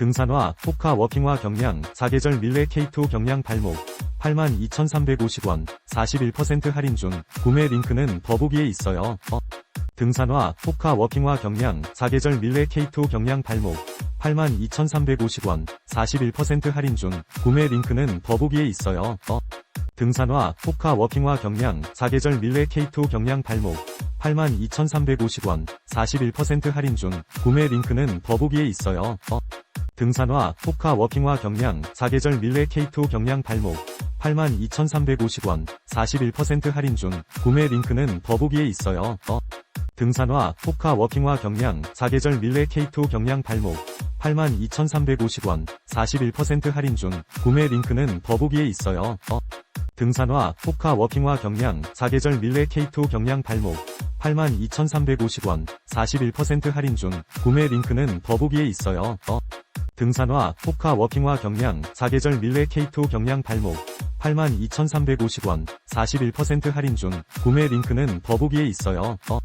등산화, 포카 워킹화 경량, 사계절 밀레 K2 경량 발목, 82,350원, 41% 할인 중, 구매 링크는 더보기에 있어요. 어. 등산화, 포카 워킹화 경량, 사계절 밀레 K2 경량 발목, 82,350원, 41% 할인 중, 구매 링크는 더보기에 있어요. 어. 등산화, 포카 워킹화 경량, 사계절 밀레 K2 경량 발목, 82,350원, 41% 할인 중, 구매 링크는 더보기에 있어요. 어. 등산화, 포카 워킹화 경량, 사계절 밀레 K2 경량 발목, 82,350원, 41% 할인 중, 구매 링크는 더보기에 있어요. 어. 등산화, 포카 워킹화 경량, 사계절 밀레 K2 경량 발목, 82,350원, 41% 할인 중, 구매 링크는 더보기에 있어요. 어. 등산화, 포카 워킹화 경량, 사계절 밀레 K2 경량 발목, 82,350원, 41% 할인 중, 구매 링크는 더보기에 있어요. 어. 등산화, 포카 워킹화 경량, 사계절 밀레 K2 경량 발목, 82,350원, 41% 할인 중, 구매 링크는 더보기에 있어요. 어.